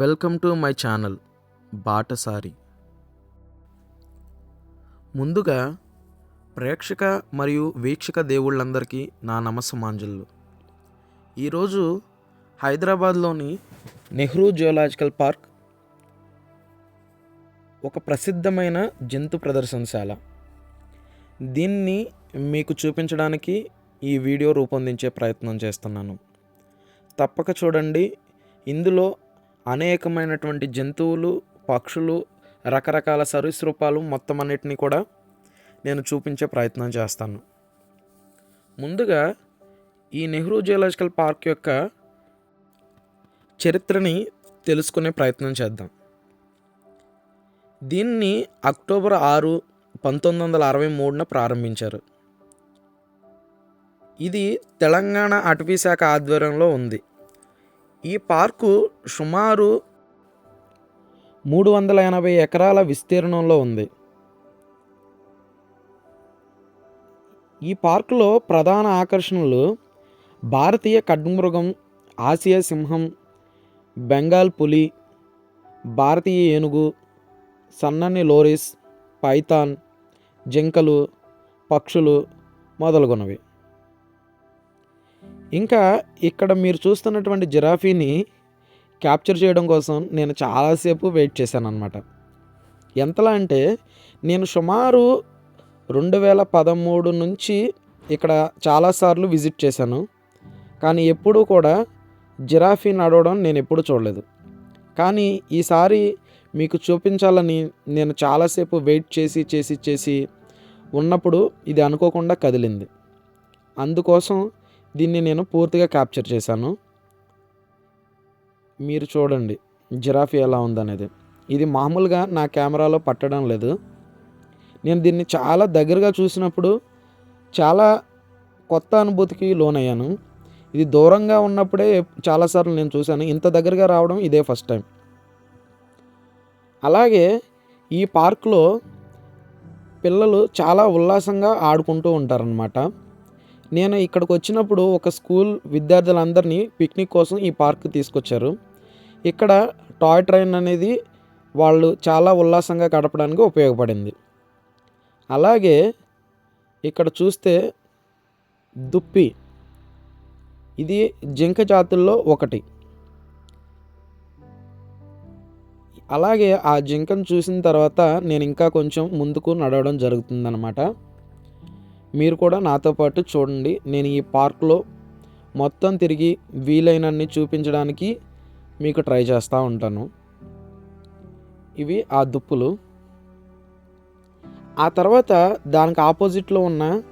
Welcome to my channel బాటసారి. ముందుగా ప్రేక్షక మరియు వీక్షక దేవుళ్ళందరికీ నా నమస్సమాంజలు. ఈరోజు హైదరాబాద్లోని నెహ్రూ జియోలాజికల్ పార్క్ ఒక ప్రసిద్ధమైన జంతు ప్రదర్శనశాల. దీన్ని మీకు చూపించడానికి ఈ వీడియో రూపొందించే ప్రయత్నం చేస్తున్నాను. తప్పక చూడండి. ఇందులో అనేకమైనటువంటి జంతువులు పక్షులు రకరకాల సరీసృపాలు మొత్తం అన్నిటినీ కూడా నేను చూపించే ప్రయత్నం చేస్తాను. ముందుగా ఈ నెహ్రూ జియోలాజికల్ పార్క్ యొక్క చరిత్రని తెలుసుకునే ప్రయత్నం చేద్దాం. దీన్ని అక్టోబర్ ఆరు పంతొమ్మిది వందల అరవై మూడున ప్రారంభించారు. ఇది తెలంగాణ అటవీ శాఖ ఆధ్వర్యంలో ఉంది. ఈ పార్కు సుమారు మూడు వందల ఎనభై ఎకరాల విస్తీర్ణంలో ఉంది. ఈ పార్కులో ప్రధాన ఆకర్షణలు భారతీయ ఖడ్మృగం ఆసియా సింహం బెంగాల్ పులి భారతీయ ఏనుగు సన్నని లోరిస్ పైథాన్ జింకలు పక్షులు మొదలగునవి. ఇంకా ఇక్కడ మీరు చూస్తున్నటువంటి జిరాఫీని క్యాప్చర్ చేయడం కోసం నేను చాలాసేపు వెయిట్ చేశాను అనమాట ఎంతలా అంటే నేను సుమారు రెండు వేల పదమూడు నుంచి ఇక్కడ చాలాసార్లు విజిట్ చేశాను. కానీ ఎప్పుడూ కూడా జిరాఫీ నడవడం నేను ఎప్పుడు చూడలేదు. కానీ ఈసారి మీకు చూపించాలని నేను చాలాసేపు వెయిట్ చేసి చేసి చేసి ఉన్నప్పుడు ఇది అనుకోకుండా కదిలింది. అందుకోసం దీన్ని నేను పూర్తిగా క్యాప్చర్ చేశాను. మీరు చూడండి జిరాఫీ ఎలా ఉందనేది. ఇది మామూలుగా నా కెమెరాలో పట్టడం లేదు. నేను దీన్ని చాలా దగ్గరగా చూసినప్పుడు చాలా కొత్త అనుభూతికి లోనయ్యాను. ఇది దూరంగా ఉన్నప్పుడే చాలాసార్లు నేను చూశాను. ఇంత దగ్గరగా రావడం ఇదే ఫస్ట్ టైం అలాగే ఈ పార్క్లో పిల్లలు చాలా ఉల్లాసంగా ఆడుకుంటూ ఉంటారనమాట నేను ఇక్కడికి వచ్చినప్పుడు ఒక స్కూల్ విద్యార్థులందరినీ పిక్నిక్ కోసం ఈ పార్క్ తీసుకొచ్చారు. ఇక్కడ టాయ్ ట్రైన్ అనేది వాళ్ళు చాలా ఉల్లాసంగా గడపడానికి ఉపయోగపడింది. అలాగే ఇక్కడ చూస్తే దుప్పి. ఇది జింక జాతుల్లో ఒకటి. అలాగే ఆ జింకను చూసిన తర్వాత నేను ఇంకా కొంచెం ముందుకు నడవడం జరుగుతుందన్నమాట. మీరు కూడా నాతో పాటు చూడండి. నేను ఈ పార్క్లో మొత్తం తిరిగి వీలైనన్ని చూపించడానికి మీకు ట్రై చేస్తూ ఉంటాను. ఇవి ఆ దుప్పులు. ఆ తర్వాత దానికి ఆపోజిట్లో ఉన్న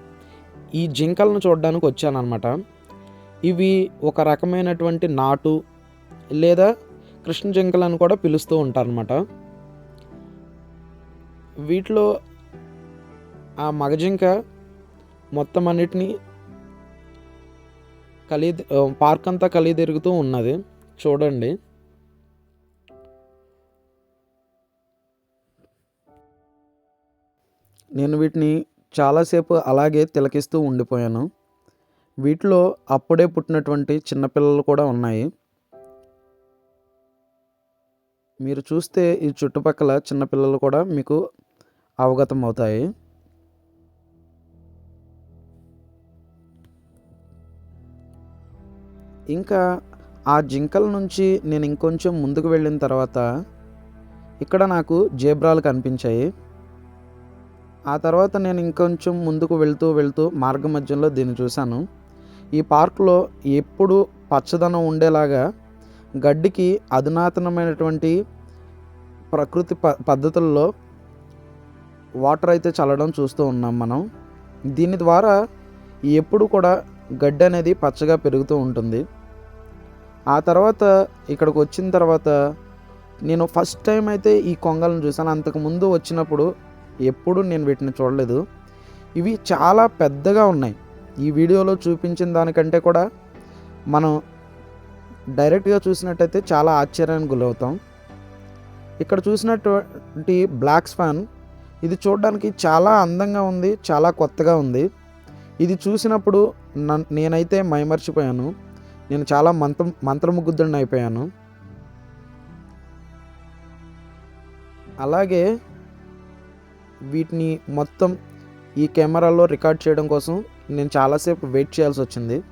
ఈ జింకలను చూడడానికి వచ్చానమాట ఇవి ఒక రకమైనటువంటి నాటు లేదా కృష్ణ జింకలను కూడా పిలుస్తూ ఉంటారనమాట వీటిలో ఆ మగజింక మొత్తం అన్నిటినీ కలి పార్క్ అంతా కలి తిరుగుతూ ఉన్నది. చూడండి. నేను వీటిని చాలాసేపు అలాగే తిలకిస్తూ ఉండిపోయాను. వీటిలో అప్పుడే పుట్టినటువంటి చిన్నపిల్లలు కూడా ఉన్నాయి. మీరు చూస్తే ఈ చుట్టుపక్కల చిన్నపిల్లలు కూడా మీకు అవగతం అవుతాయి ఇంకా ఆ జింకల నుంచి నేను ఇంకొంచెం ముందుకు వెళ్ళిన తర్వాత ఇక్కడ నాకు జేబ్రాలు కనిపించాయి. ఆ తర్వాత నేను ఇంకొంచెం ముందుకు వెళ్తూ వెళ్తూ మార్గ మధ్యంలో దీన్ని చూశాను. ఈ పార్కులో ఎప్పుడు పచ్చదనం ఉండేలాగా గడ్డికి అధునాతనమైనటువంటి ప్రకృతి ప పద్ధతుల్లో వాటర్ అయితే చల్లడం చూస్తూ ఉన్నాం మనం. దీని ద్వారా ఎప్పుడు కూడా గడ్డి అనేది పచ్చగా పెరుగుతూ ఉంటుంది. ఆ తర్వాత ఇక్కడికి వచ్చిన తర్వాత నేను ఫస్ట్ టైం అయితే ఈ కొంగలను చూసాను అంతకుముందు వచ్చినప్పుడు ఎప్పుడు నేను వీటిని చూడలేదు. ఇవి చాలా పెద్దగా ఉన్నాయి. ఈ వీడియోలో చూపించిన దానికంటే కూడా మనం డైరెక్ట్గా చూసినట్టయితే చాలా ఆశ్చర్యానికి గురవుతాం. ఇక్కడ చూసినటువంటి బ్లాక్ స్పాన్ ఇది చూడడానికి చాలా అందంగా ఉంది చాలా కొత్తగా ఉంది. ఇది చూసినప్పుడు నేనైతే మైమర్చిపోయాను. నేను చాలా మంత్ర మంత్రముగ్ధుడిని అయిపోయాను. అలాగే వీటిని మొత్తం ఈ కెమెరాలో రికార్డ్ చేయడం కోసం నేను చాలాసేపు వెయిట్ చేయాల్సి వచ్చింది.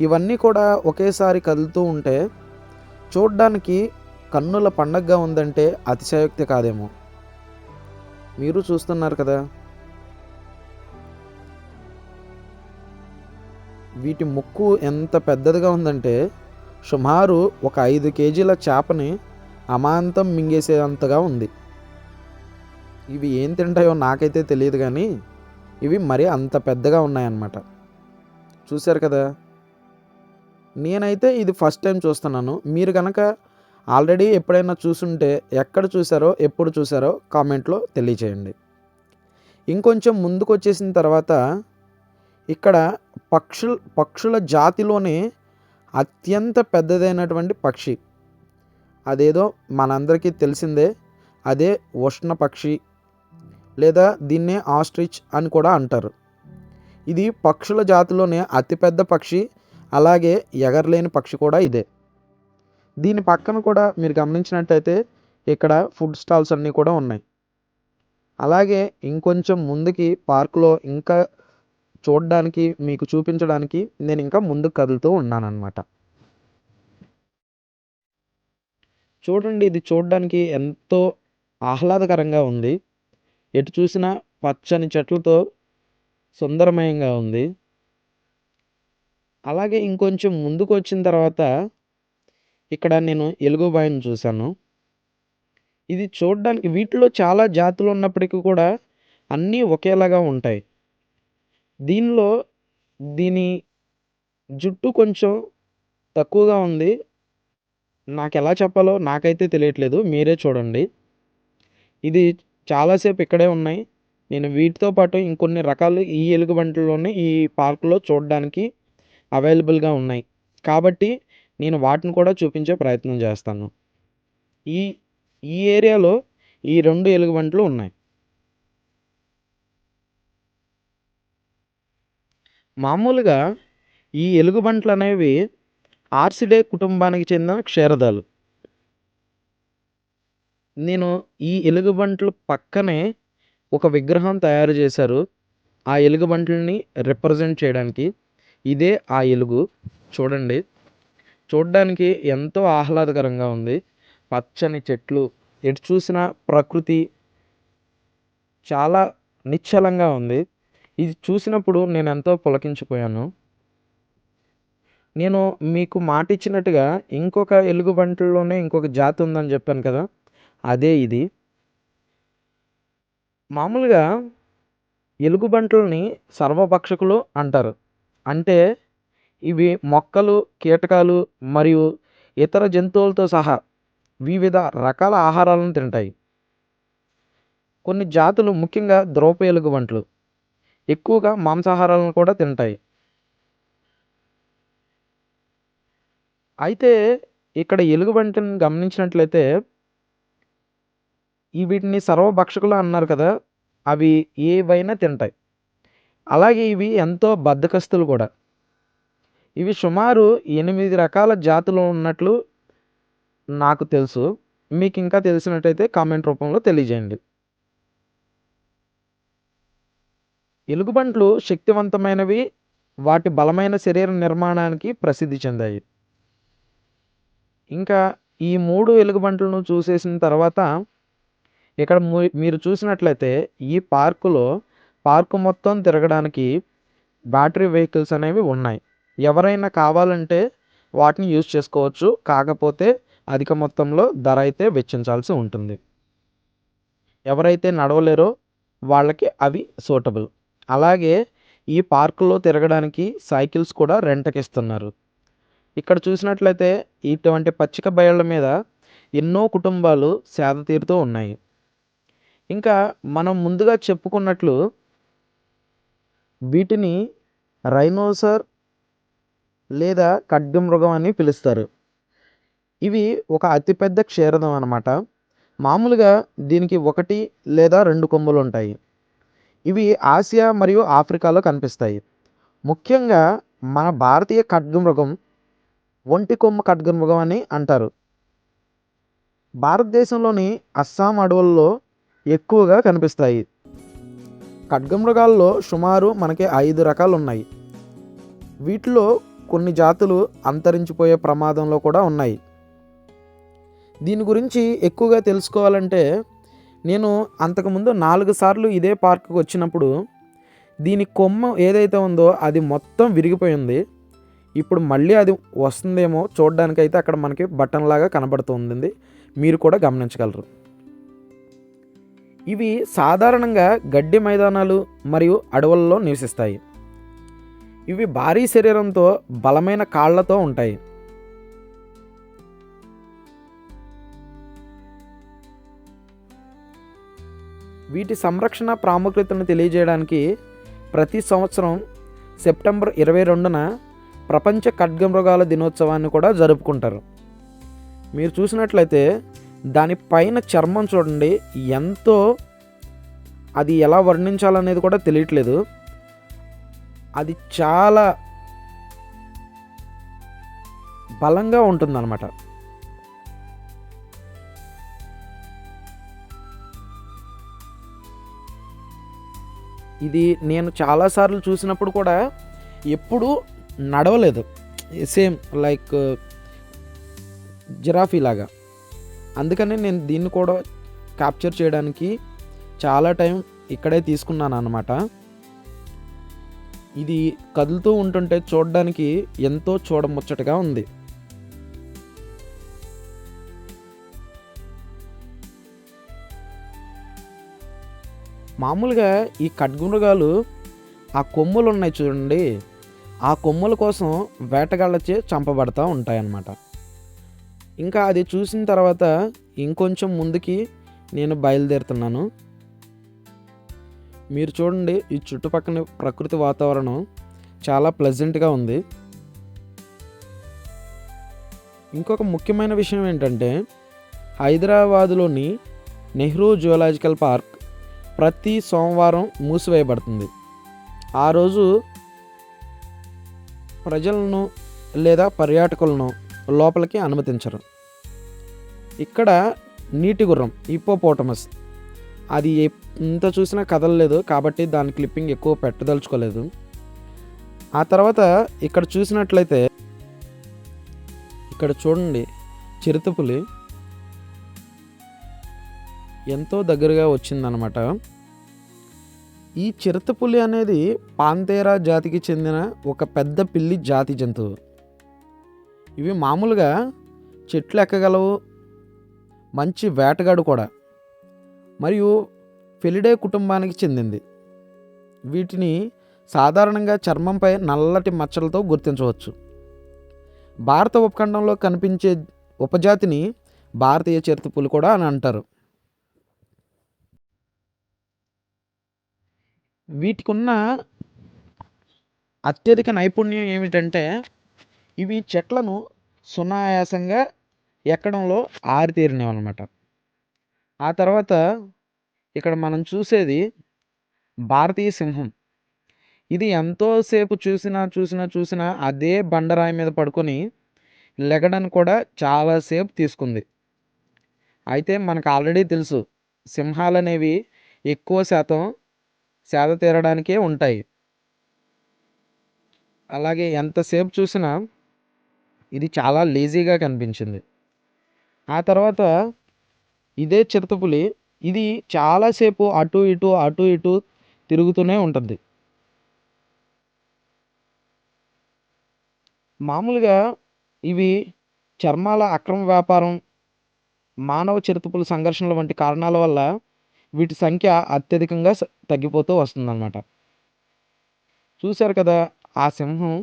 ఇవన్నీ కూడా ఒకేసారి కదులుతూ ఉంటే చూడ్డానికి కన్నుల పండగగా ఉందంటే అతిశయోక్తి కాదేమో. మీరు చూస్తున్నారు కదా? వీటి ముక్కు ఎంత పెద్దదిగా ఉందంటే సుమారు ఒక ఐదు కేజీల చేపని అమాంతం మింగేసేంతగా ఉంది. ఇవి ఏం తింటాయో నాకైతే తెలియదు కానీ ఇవి మరీ అంత పెద్దగా ఉన్నాయన్నమాట. చూశారు కదా? నేనైతే ఇది ఫస్ట్ టైం చూస్తున్నాను. మీరు కనుక ఆల్రెడీ ఎప్పుడైనా చూసుంటే ఎక్కడ చూసారో ఎప్పుడు చూసారో కామెంట్లో తెలియచేయండి. ఇంకొంచెం ముందుకు వచ్చేసిన తర్వాత ఇక్కడ పక్షుల పక్షుల జాతిలోనే అత్యంత పెద్దదైనటువంటి పక్షి. అదేదో మనందరికీ తెలిసిందే అదే ఉష్ణ పక్షి లేదా దీన్నే ఆస్ట్రిచ్ అని కూడా అంటారు. ఇది పక్షుల జాతిలోనే అతిపెద్ద పక్షి అలాగే ఎగరలేని పక్షి కూడా ఇదే. దీని పక్కన కూడా మీరు గమనించినట్టయితే ఇక్కడ ఫుడ్ స్టాల్స్ అన్నీ కూడా ఉన్నాయి. అలాగే ఇంకొంచెం ముందుకి పార్కులో ఇంకా చూడడానికి మీకు చూపించడానికి నేను ఇంకా ముందుకు కదులుతూ ఉన్నానన్నమాట. చూడండి ఇది చూడడానికి ఎంతో ఆహ్లాదకరంగా ఉంది. ఎటు చూసినా పచ్చని చెట్లతో సుందరమయంగా ఉంది. అలాగే ఇంకొంచెం ముందుకు వచ్చిన తర్వాత ఇక్కడ నేను ఎలుగుబాయిని చూశాను. ఇది చూడడానికి వీటిలో చాలా జాతులు ఉన్నప్పటికీ కూడా అన్నీ ఒకేలాగా ఉంటాయి. దీనిలో దీని జుట్టు కొంచెం తక్కువగా ఉంది. నాకు ఎలా చెప్పాలో నాకైతే తెలియట్లేదు. మీరే చూడండి. ఇది చాలాసేపు ఇక్కడే ఉన్నాయి. నేను వీటితో పాటు ఇంకొన్ని రకాలు ఈ ఎలుగుబంటిలోనే ఈ పార్కులో చూడడానికి అవైలబుల్గా ఉన్నాయి. కాబట్టి నేను వాటిని కూడా చూపించే ప్రయత్నం చేస్తాను. ఈ ఈ ఏరియాలో ఈ రెండు ఎలుగుబంట్లు ఉన్నాయి. మామూలుగా ఈ ఎలుగుబంట్లు అనేవి ఆర్సిడే కుటుంబానికి చెందిన క్షీరదాలు. నేను ఈ ఎలుగుబంట్లు పక్కనే ఒక విగ్రహం తయారు చేశారు. ఆ ఎలుగుబంట్లని రిప్రజెంట్ చేయడానికి. ఇదే ఆ ఎలుగు. చూడండి. చూడడానికి ఎంతో ఆహ్లాదకరంగా ఉంది. పచ్చని చెట్లు. ఎటు చూసినా ప్రకృతి చాలా నిశ్చలంగా ఉంది. ఇది చూసినప్పుడు నేను ఎంతో పులకించిపోయాను. నేను మీకు మాట ఇచ్చినట్టుగా ఇంకొక ఎలుగుబంటిలోనే ఇంకొక జాతి ఉందని చెప్పాను కదా అదే ఇది. మామూలుగా ఎలుగుబంట్లని సర్వభక్షకులు అంటారు. అంటే ఇవి మొక్కలు కీటకాలు మరియు ఇతర జంతువులతో సహా వివిధ రకాల ఆహారాలను తింటాయి. కొన్ని జాతులు ముఖ్యంగా ద్రౌప ఎలుగుబంట్లు. ఎక్కువగా మాంసాహారాలను కూడా తింటాయి. అయితే ఇక్కడ ఎలుగుబంటిని గమనించినట్లయితే ఈ వీటిని సర్వభక్షకులు అన్నారు కదా అవి ఏవైనా తింటాయి. అలాగే ఇవి ఎంతో బద్దకస్తులు కూడా. ఇవి సుమారు ఎనిమిది రకాల జాతులు ఉన్నట్లు నాకు తెలుసు. మీకు ఇంకా తెలిసినట్టయితే కామెంట్ రూపంలో తెలియజేయండి. ఎలుగుబంట్లు శక్తివంతమైనవి వాటి బలమైన శరీర నిర్మాణానికి ప్రసిద్ధి చెందాయి. ఇంకా ఈ మూడు ఎలుగుబంట్లను చూసేసిన తర్వాత ఇక్కడ మీరు చూసినట్లయితే ఈ పార్కులో పార్కు మొత్తం తిరగడానికి బ్యాటరీ వెహికల్స్ అనేవి ఉన్నాయి. ఎవరైనా కావాలంటే వాటిని యూజ్ చేసుకోవచ్చు. కాకపోతే అధిక మొత్తంలో ధర అయితే వెచ్చించాల్సి ఉంటుంది. ఎవరైతే నడవలేరో వాళ్ళకి అవి సూటబుల్. అలాగే ఈ పార్కులో తిరగడానికి సైకిల్స్ కూడా రెంట్కి ఇస్తున్నారు ఇక్కడ చూసినట్లయితే ఇటువంటి పచ్చిక బయళ్ళ మీద ఎన్నో కుటుంబాలు సేద తీరుతూ ఉన్నాయి. ఇంకా మనం ముందుగా చెప్పుకున్నట్లు వీటిని రైనోసర్ లేదా ఖడ్గమృగం అని పిలుస్తారు. ఇవి ఒక అతిపెద్ద క్షీరదం అనమాట మామూలుగా దీనికి ఒకటి లేదా రెండు కొమ్ములు ఉంటాయి ఇవి ఆసియా మరియు ఆఫ్రికాలో కనిపిస్తాయి. ముఖ్యంగా మన భారతీయ ఖడ్గమృగం ఒంటి కొమ్మ ఖడ్గమృగం అని అంటారు. భారతదేశంలోని అస్సాం అడవుల్లో ఎక్కువగా కనిపిస్తాయి. ఖడ్గమృగాల్లో సుమారు మనకి ఐదు రకాలు ఉన్నాయి వీటిలో కొన్ని జాతులు అంతరించిపోయే ప్రమాదంలో కూడా ఉన్నాయి. దీని గురించి ఎక్కువగా తెలుసుకోవాలంటే నేను అంతకుముందు నాలుగు సార్లు ఇదే పార్క్కి వచ్చినప్పుడు దీని కొమ్మ ఏదైతే ఉందో అది మొత్తం విరిగిపోయింది ఇప్పుడు మళ్ళీ అది వస్తుందేమో చూడడానికైతే అక్కడ మనకి బటన్ లాగా కనబడుతుంది మీరు కూడా గమనించగలరు. ఇవి సాధారణంగా గడ్డి మైదానాలు మరియు అడవులలో నివసిస్తాయి. ఇవి భారీ శరీరంతో బలమైన కాళ్ళతో ఉంటాయి. వీటి సంరక్షణ ప్రాముఖ్యతను తెలియజేయడానికి ప్రతి సంవత్సరం సెప్టెంబర్ ఇరవై రెండున ప్రపంచ ఖడ్గమృగాల దినోత్సవాన్ని కూడా జరుపుకుంటారు. మీరు చూసినట్లయితే దానిపైన చర్మం చూడండి ఎంతో అది ఎలా వర్ణించాలనేది కూడా తెలియట్లేదు. అది చాలా బలంగా ఉంటుందన్నమాట. ఇది నేను చాలాసార్లు చూసినప్పుడు కూడా ఎప్పుడూ నడవలేదు. సేమ్ లైక్ జిరాఫీ లాగా. అందుకనే నేను దీన్ని కూడా క్యాప్చర్ చేయడానికి చాలా టైం ఇక్కడే తీసుకున్నాను అనమాట ఇది కదులుతూ ఉంటుంటే చూడడానికి ఎంతో చూడముచ్చటగా ఉంది. మామూలుగా ఈ ఖడ్గమృగాలు ఆ కొమ్ములు ఉన్నాయి చూడండి. ఆ కొమ్ముల కోసం వేటగాళ్ళచే చంపబడతా ఉంటాయన్నమాట. ఇంకా అది చూసిన తర్వాత ఇంకొంచెం ముందుకి నేను బయలుదేరుతున్నాను. మీరు చూడండి ఈ చుట్టుపక్కల ప్రకృతి వాతావరణం చాలా ప్లెజెంట్గా ఉంది. ఇంకొక ముఖ్యమైన విషయం ఏంటంటే హైదరాబాదులోని నెహ్రూ జువలాజికల్ పార్క్ ప్రతి సోమవారం మూసివేయబడుతుంది. ఆ రోజు ప్రజలను లేదా పర్యాటకులను లోపలికి అనుమతించరు. ఇక్కడ నీటి గుర్రం ఇప్పోపోటమస్ అది ఎంత చూసినా కదలలేదు కాబట్టి దాని క్లిప్పింగ్ ఎక్కువ పెట్టదలుచుకోలేదు. ఆ తర్వాత ఇక్కడ చూసినట్లయితే ఇక్కడ చూడండి చిరుతపులి. ఎంతో దగ్గరగా వచ్చిందనమాట ఈ చిరుతపులి అనేది పాంతేరా జాతికి చెందిన ఒక పెద్ద పిల్లి జాతి జంతువు. ఇవి మామూలుగా చెట్లు ఎక్కగలవు మంచి వేటగాడు కూడా మరియు ఫెలిడే కుటుంబానికి చెందింది. వీటిని సాధారణంగా చర్మంపై నల్లటి మచ్చలతో గుర్తించవచ్చు. భారత ఉపఖండంలో కనిపించే ఉపజాతిని భారతీయ చిరుతపులి కూడా అని అంటారు. వీటికి ఉన్న అత్యధిక నైపుణ్యం ఏమిటంటే ఇవి చెట్లను సునాయాసంగా ఎక్కడంలో ఆరితేరినవి అనమాట ఆ తర్వాత ఇక్కడ మనం చూసేది భారతీయ సింహం. ఇది ఎంతోసేపు చూసినా చూసినా చూసినా అదే బండరాయి మీద పడుకొని లెగడానికి కూడా చాలాసేపు తీసుకుంది. అయితే మనకు ఆల్రెడీ తెలుసు సింహాలు అనేవి ఎక్కువ శాతం సేద తీరడానికే ఉంటాయి. అలాగే ఎంతసేపు చూసినా ఇది చాలా లేజీగా కనిపించింది. ఆ తర్వాత ఇదే చిరుతపులి ఇది చాలాసేపు అటు ఇటు అటు ఇటు తిరుగుతూనే ఉంటుంది. మామూలుగా ఇవి చర్మాల అక్రమ వ్యాపారం మానవ చిరుతపుల సంఘర్షణల వంటి కారణాల వల్ల వీటి సంఖ్య అత్యధికంగా తగ్గిపోతూ వస్తుందన్నమాట. చూశారు కదా ఆ సింహం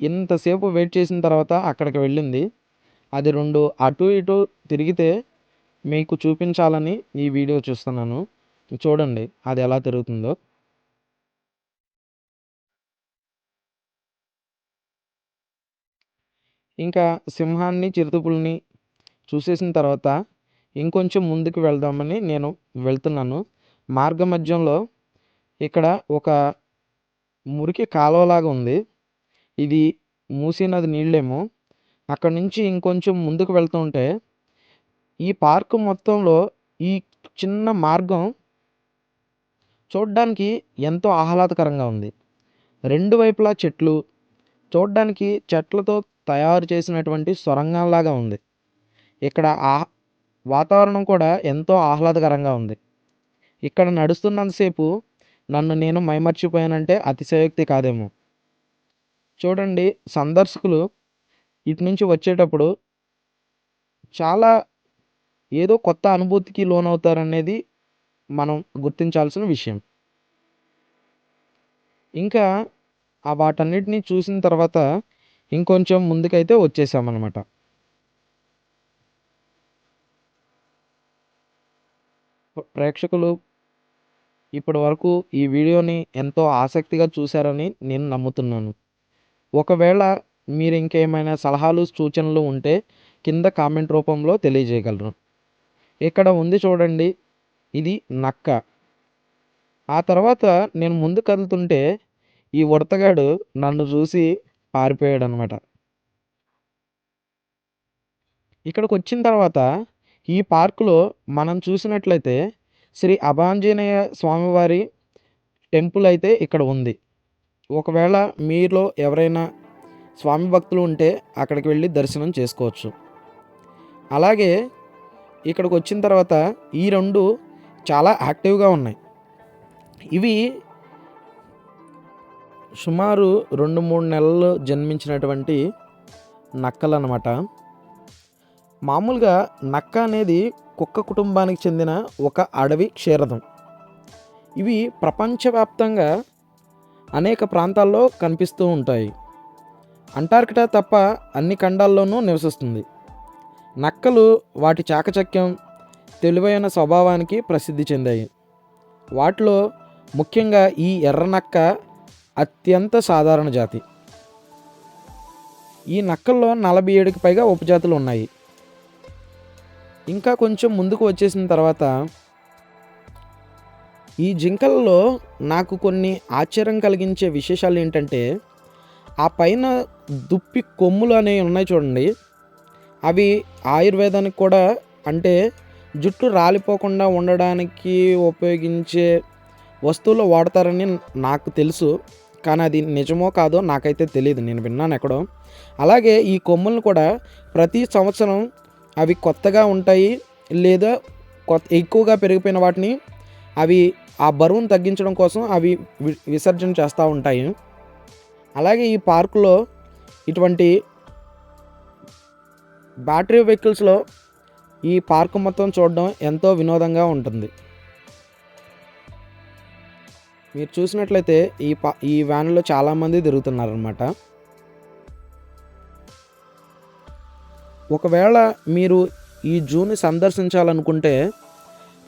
ఇంతసేపు వెయిట్ చేసిన తర్వాత అక్కడికి వెళ్ళింది. అది రెండు అటు ఇటు తిరిగితే మీకు చూపించాలని ఈ వీడియో చూస్తున్నాను. చూడండి అది ఎలా తిరుగుతుందో. ఇంకా సింహాన్ని చిరుతపుల్ని చూసేసిన తర్వాత ఇంకొంచెం ముందుకు వెళ్దామని నేను వెళ్తున్నాను. మార్గ మధ్యంలో ఇక్కడ ఒక మురికి కాలువలాగా ఉంది. ఇది మూసీ నది నీళ్ళేమో. అక్కడ నుంచి ఇంకొంచెం ముందుకు వెళ్తుంటే ఈ పార్కు మొత్తంలో ఈ చిన్న మార్గం చూడ్డానికి ఎంతో ఆహ్లాదకరంగా ఉంది. రెండు వైపులా చెట్లు చూడ్డానికి చెట్లతో తయారు చేసినటువంటి సొరంగంలాగా ఉంది. ఇక్కడ ఆ వాతావరణం కూడా ఎంతో ఆహ్లాదకరంగా ఉంది. ఇక్కడ నడుస్తున్నంతసేపు నన్ను నేను మైమర్చిపోయానంటే అతిశయోక్తి కాదేమో. చూడండి సందర్శకులు ఇటు నుంచి వచ్చేటప్పుడు చాలా ఏదో కొత్త అనుభూతికి లోనవుతారనేది మనం గుర్తించాల్సిన విషయం. ఇంకా ఆ వాటన్నిటిని చూసిన తర్వాత ఇంకొంచెం ముందుకైతే వచ్చేసామన్నమాట. ప్రేక్షకులు ఇప్పటి వరకు ఈ వీడియోని ఎంతో ఆసక్తిగా చూశారని నేను నమ్ముతున్నాను. ఒకవేళ మీరు ఇంకేమైనా సలహాలు సూచనలు ఉంటే కింద కామెంట్ రూపంలో తెలియజేయగలరు. ఇక్కడ ఉంది చూడండి ఇది నక్క. ఆ తర్వాత నేను ముందు కదులుతుంటే ఈ ఉడతగాడు నన్ను చూసి పారిపోయాడు అనమాట ఇక్కడికి వచ్చిన తర్వాత ఈ పార్కులో మనం చూసినట్లయితే శ్రీ అభాంజనేయ స్వామివారి టెంపుల్ అయితే ఇక్కడ ఉంది. ఒకవేళ మీలో ఎవరైనా స్వామి భక్తులు ఉంటే అక్కడికి వెళ్ళి దర్శనం చేసుకోవచ్చు. అలాగే ఇక్కడికి వచ్చిన తర్వాత ఈ రెండు చాలా యాక్టివ్గా ఉన్నాయి. ఇవి సుమారు రెండు మూడు నెలలు జన్మించినటువంటి నక్కలు అన్నమాట మామూలుగా నక్క అనేది కుక్క కుటుంబానికి చెందిన ఒక అడవి క్షీరదం. ఇవి ప్రపంచవ్యాప్తంగా అనేక ప్రాంతాల్లో కనిపిస్తూ ఉంటాయి. అంటార్కిటా తప్ప అన్ని ఖండాల్లోనూ నివసిస్తుంది. నక్కలు వాటి చాకచక్యం తెలివైన స్వభావానికి ప్రసిద్ధి చెందాయి. వాటిలో ముఖ్యంగా ఈ ఎర్ర నక్క అత్యంత సాధారణ జాతి. ఈ నక్కల్లో నలభై ఏడుకి పైగా ఉపజాతులు ఉన్నాయి. ఇంకా కొంచెం ముందుకు వచ్చేసిన తర్వాత ఈ జింకల్లో నాకు కొన్ని ఆశ్చర్యం కలిగించే విశేషాలు ఏంటంటే ఆ పైన దుప్పి కొమ్ములు అనేవి ఉన్నాయి చూడండి. అవి ఆయుర్వేదానికి కూడా అంటే జుట్టు రాలిపోకుండా ఉండడానికి ఉపయోగించే వస్తువులు వాడతారని నాకు తెలుసు. కానీ అది నిజమో కాదో నాకైతే తెలియదు నేను విన్నాను ఎక్కడో. అలాగే ఈ కొమ్ములను కూడా ప్రతి సంవత్సరం అవి కొత్తగా ఉంటాయి లేదా కొత్త ఎక్కువగా పెరిగిపోయిన వాటిని అవి ఆ బరువును తగ్గించడం కోసం అవి విసర్జన చేస్తూ ఉంటాయి. అలాగే ఈ పార్కులో ఇటువంటి బ్యాటరీ వెహికల్స్లో ఈ పార్కు మొత్తం చూడడం ఎంతో వినోదంగా ఉంటుంది. మీరు చూసినట్లయితే ఈ పా ఈ వ్యాన్లో చాలామంది తిరుగుతున్నారనమాట ఒకవేళ మీరు ఈ జూని సందర్శించాలనుకుంటే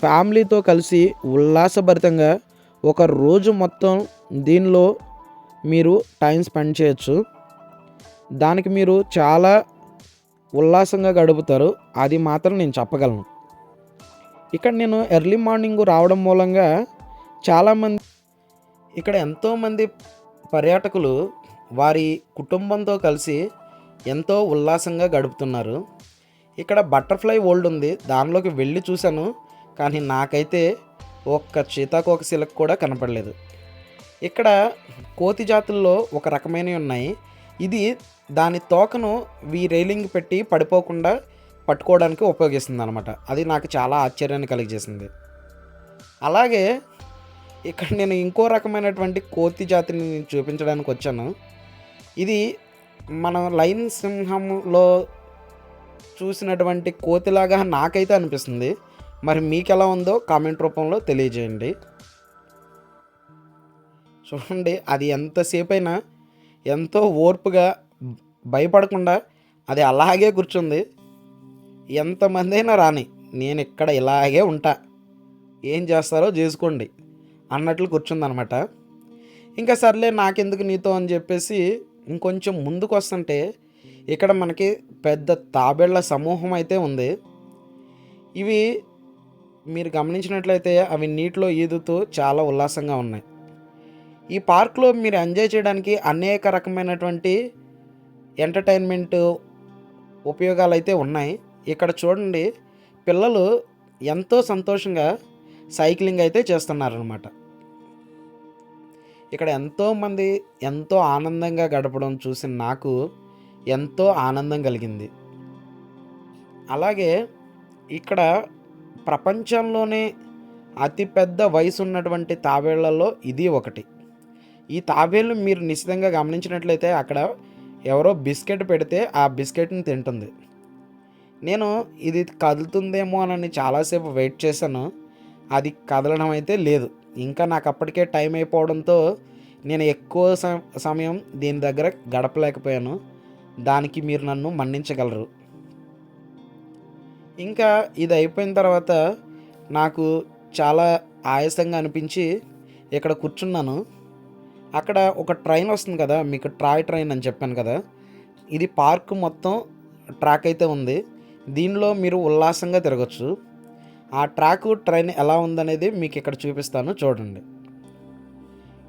ఫ్యామిలీతో కలిసి ఉల్లాసభరితంగా ఒక రోజు మొత్తం దీనిలో మీరు టైం స్పెండ్ చేయొచ్చు. దానికి మీరు చాలా ఉల్లాసంగా గడుపుతారు. అది మాత్రం నేను చెప్పగలను. ఇక్కడ నేను ఎర్లీ మార్నింగ్ రావడం మూలంగా చాలామంది ఇక్కడ ఎంతోమంది పర్యాటకులు వారి కుటుంబంతో కలిసి ఎంతో ఉల్లాసంగా గడుపుతున్నారు. ఇక్కడ బటర్ఫ్లై వరల్డ్ ఉంది. దానిలోకి వెళ్ళి చూశాను. కానీ నాకైతే ఒక్క చీతాకోక సిలక్ కూడా కనపడలేదు. ఇక్కడ కోతి జాతుల్లో ఒక రకమైనవి ఉన్నాయి. ఇది దాని తోకను వీ రైలింగ్ పెట్టి పడిపోకుండా పట్టుకోవడానికి ఉపయోగిస్తుంది అనమాట అది నాకు చాలా ఆశ్చర్యాన్ని కలిగజేసింది. అలాగే ఇక్కడ నేను ఇంకో రకమైనటువంటి కోతి జాతిని చూపించడానికి వచ్చాను. ఇది మనం లైన్ సింహంలో చూసినటువంటి కోతిలాగా నాకైతే అనిపిస్తుంది. మరి మీకు ఎలా ఉందో కామెంట్ రూపంలో తెలియజేయండి. చూడండి అది ఎంతసేపు అయినా ఎంతో ఓర్పుగా భయపడకుండా అది అలాగే కూర్చుంది. ఎంతమంది అయినా రాని నేను ఇక్కడ ఇలాగే ఉంటా ఏం చేస్తారో చేసుకోండి అన్నట్లు కూర్చుందనమాట. ఇంకా సర్లే నాకెందుకు నీతో అని చెప్పేసి ఇంకొంచెం ముందుకు వస్తుంటే ఇక్కడ మనకి పెద్ద తాబేళ్ళ సమూహం అయితే ఉంది. ఇవి మీరు గమనించినట్లయితే అవి నీటిలో ఈదుతూ చాలా ఉల్లాసంగా ఉన్నాయి. ఈ పార్క్లో మీరు ఎంజాయ్ చేయడానికి అనేక రకమైనటువంటి ఎంటర్టైన్మెంట్ ఉపయోగాలు అయితే ఉన్నాయి. ఇక్కడ చూడండి పిల్లలు ఎంతో సంతోషంగా సైక్లింగ్ అయితే చేస్తున్నారనమాట ఇక్కడ ఎంతోమంది ఎంతో ఆనందంగా గడపడం చూసి నాకు ఎంతో ఆనందం కలిగింది. అలాగే ఇక్కడ ప్రపంచంలోనే అతిపెద్ద వయసు ఉన్నటువంటి తాబేళ్ళలో ఇది ఒకటి. ఈ తాబేళ్ళు మీరు నిశ్చితంగా గమనించినట్లయితే అక్కడ ఎవరో బిస్కెట్ పెడితే ఆ బిస్కెట్ని తింటుంది. నేను ఇది కదులుతుందేమో అని చాలాసేపు వెయిట్ చేశాను. అది కదలడం అయితే లేదు. ఇంకా నాకు అప్పటికే టైం అయిపోవడంతో నేను ఎక్కువ సమ- సమయం దీని దగ్గర గడపలేకపోయాను. దానికి మీరు నన్ను మన్నించగలరు. ఇంకా ఇది అయిపోయిన తర్వాత నాకు చాలా ఆయాసంగా అనిపించి ఇక్కడ కూర్చున్నాను. అక్కడ ఒక ట్రైన్ వస్తుంది కదా మీకు ట్రాయ్ ట్రైన్ అని చెప్పాను కదా ఇది పార్క్ మొత్తం ట్రాక్ అయితే ఉంది. దీనిలో మీరు ఉల్లాసంగా తిరగచ్చు. ఆ ట్రాకు ట్రైన్ ఎలా ఉందనేది మీకు ఇక్కడ చూపిస్తాను చూడండి.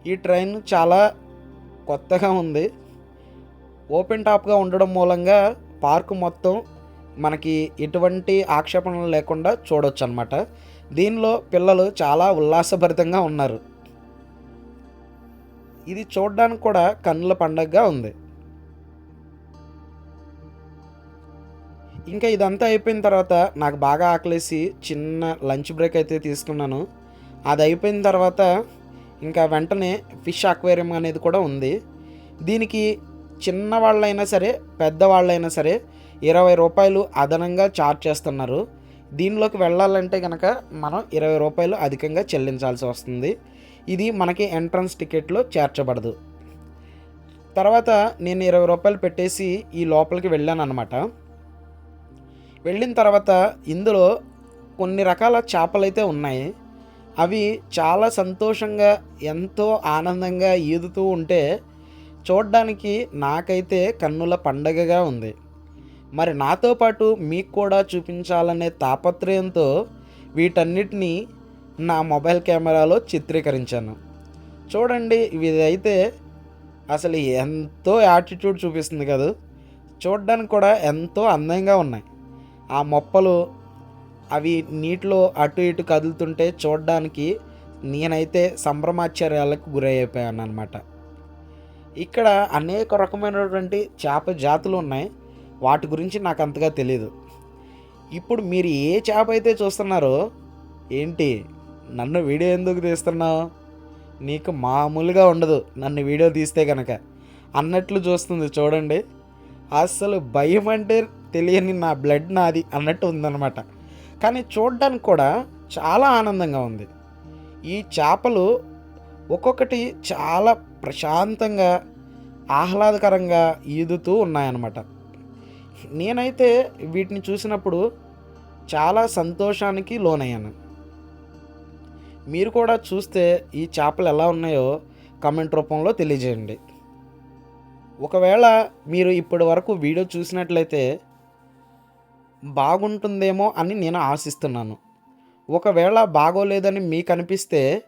ఈ ట్రైన్ చాలా కొత్తగా ఉంది. ఓపెన్ టాప్గా ఉండడం మూలంగా పార్క్ మొత్తం మనకి ఎటువంటి ఆక్షేపణలు లేకుండా చూడొచ్చు అనమాట దీనిలో పిల్లలు చాలా ఉల్లాసభరితంగా ఉన్నారు. ఇది చూడడానికి కూడా కన్నుల పండగగా ఉంది. ఇంకా ఇదంతా అయిపోయిన తర్వాత నాకు బాగా ఆకలేసి చిన్న లంచ్ బ్రేక్ అయితే తీసుకున్నాను. అది అయిపోయిన తర్వాత ఇంకా వెంటనే ఫిష్ అక్వేరియం అనేది కూడా ఉంది. దీనికి చిన్న వాళ్ళైనా సరే పెద్దవాళ్ళైనా సరే ఇరవై రూపాయలు అదనంగా ఛార్జ్ చేస్తున్నారు. దీనిలోకి వెళ్ళాలంటే కనుక మనం ఇరవై రూపాయలు అధికంగా చెల్లించాల్సి వస్తుంది. ఇది మనకి ఎంట్రన్స్ టికెట్లో చేర్చబడదు. తర్వాత నేను ఇరవై రూపాయలు పెట్టేసి ఈ లోపలికి వెళ్ళాను అనమాట వెళ్ళిన తర్వాత ఇందులో కొన్ని రకాల చేపలు అయితే ఉన్నాయి. అవి చాలా సంతోషంగా ఎంతో ఆనందంగా ఈదుతూ ఉంటే చూడడానికి నాకైతే కన్నుల పండగగా ఉంది. మరి నాతో పాటు మీకు కూడా చూపించాలనే తాపత్రయంతో వీటన్నిటినీ నా మొబైల్ కెమెరాలో చిత్రీకరించాను. చూడండి ఇదైతే అసలు ఎంతో యాటిట్యూడ్ చూపిస్తుంది కదా. చూడడానికి కూడా ఎంతో అందంగా ఉన్నాయి. ఆ మొప్పలు అవి నీటిలో అటు ఇటు కదులుతుంటే చూడడానికి నేనైతే సంభ్రమాశ్చర్యాలకు గురైపోయాను అనమాట ఇక్కడ అనేక రకమైనటువంటి చేప జాతులు ఉన్నాయి. వాటి గురించి నాకు అంతగా తెలియదు ఇప్పుడు మీరు ఏ చేప అయితే చూస్తున్నారో ఏంటి? నన్ను వీడియో ఎందుకు తీస్తున్నావు? నీకు మామూలుగా ఉండదు. నన్ను వీడియో తీస్తే కనుక అన్నట్లు చూస్తుంది. చూడండి. అసలు భయం అంటే తెలియని నా బ్లడ్ నాది అన్నట్టు ఉందన్నమాట. కానీ చూడడానికి కూడా చాలా ఆనందంగా ఉంది. ఈ చేపలు ఒక్కొక్కటి చాలా ప్రశాంతంగా ఆహ్లాదకరంగా ఈదుతూ ఉన్నాయన్నమాట. నేనైతే వీటిని చూసినప్పుడు చాలా సంతోషానికి లోనయ్యాను. మీరు కూడా చూస్తే ఈ చేపలు ఎలా ఉన్నాయో కమెంట్ రూపంలో తెలియజేయండి. ఒకవేళ మీరు ఇప్పటి వరకు వీడియో చూసినట్లయితే బాగుంటుందేమో అని నేను ఆశిస్తున్నాను. ఒకవేళ బాగోలేదని మీకు అనిపిస్తే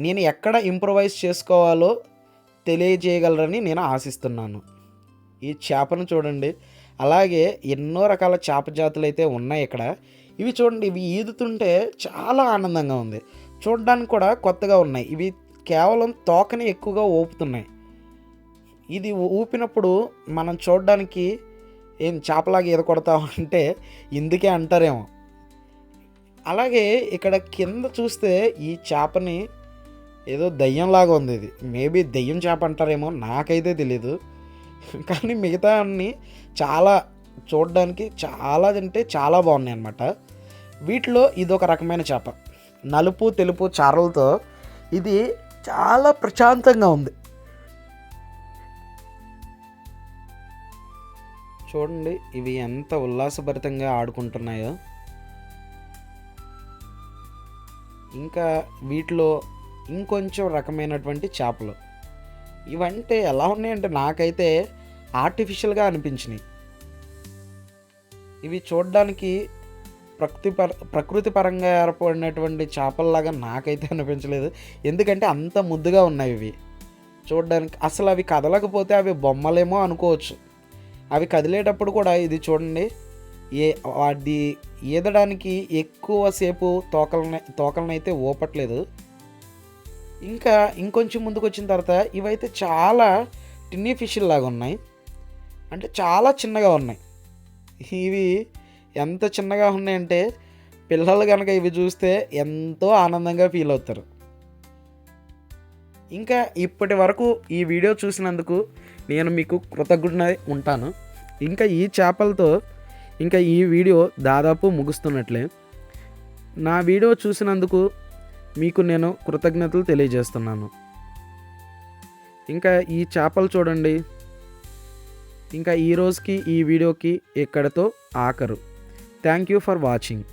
నేను ఎక్కడ ఇంప్రవైజ్ చేసుకోవాలో తెలియజేయగలరని నేను ఆశిస్తున్నాను. ఈ చేపను చూడండి. అలాగే ఎన్నో రకాల చేప జాతులు అయితే ఉన్నాయి ఇక్కడ. ఇవి చూడండి ఇవి ఈదుతుంటే చాలా ఆనందంగా ఉంది. చూడడానికి కూడా కొత్తగా ఉన్నాయి. ఇవి కేవలం తోకని ఎక్కువగా ఊపుతున్నాయి. ఇది ఊపినప్పుడు మనం చూడడానికి ఏం చేపలాగా ఈత కొడతావు అంటే ఇందుకే అంటారేమో. అలాగే ఇక్కడ కింద చూస్తే ఈ చేపని ఏదో దయ్యంలాగా ఉంది ఇది. మేబీ దయ్యం చేప అంటారేమో నాకైతే తెలీదు. కానీ మిగతా అన్ని చాలా చూడడానికి చాలా అంటే చాలా బాగున్నాయి అన్నమాట. వీటిలో ఇది ఒక రకమైన చేప. నలుపు తెలుపు చారలతో ఇది చాలా ప్రశాంతంగా ఉంది. చూడండి ఇవి ఎంత ఉల్లాసభరితంగా ఆడుకుంటున్నాయో. ఇంకా వీటిలో ఇంకొంచెం రకమైనటువంటి చేపలు. ఇవంటే ఎలా ఉన్నాయంటే నాకైతే ఆర్టిఫిషియల్గా అనిపించినాయి. ఇవి చూడడానికి ప్రకృతి పర ప్రకృతి పరంగా ఏర్పడినటువంటి చేపల్లాగా నాకైతే అనిపించలేదు. ఎందుకంటే అంత ముద్దుగా ఉన్నాయి ఇవి. చూడడానికి అసలు అవి కదలకపోతే అవి బొమ్మలేమో అనుకోవచ్చు. అవి కదిలేటప్పుడు కూడా ఇది చూడండి ఏ వాటి ఈదడానికి ఎక్కువసేపు తోకలని తోకలనైతే ఊపట్లేదు. ఇంకా ఇంకొంచెం ముందుకు వచ్చిన తర్వాత ఇవైతే చాలా టిన్నీ లాగా ఉన్నాయి. అంటే చాలా చిన్నగా ఉన్నాయి. ఇవి ఎంత చిన్నగా ఉన్నాయంటే పిల్లలు కనుక ఇవి చూస్తే ఎంతో ఆనందంగా ఫీల్ అవుతారు. ఇంకా ఇప్పటి వరకు ఈ వీడియో చూసినందుకు నేను మీకు కృతజ్ఞుడై ఉంటాను. ఇంకా ఈ చేపలతో ఇంకా ఈ వీడియో దాదాపు ముగుస్తున్నట్లే. నా వీడియో చూసినందుకు మీకు నేను కృతజ్ఞతలు తెలియజేస్తున్నాను. ఇంకా ఈ చేపలు చూడండి. ఇంకా ఈ రోజుకి ఈ వీడియోకి ఇక్కడతో ఆఖరు థ్యాంక్ యూ ఫర్ వాచింగ్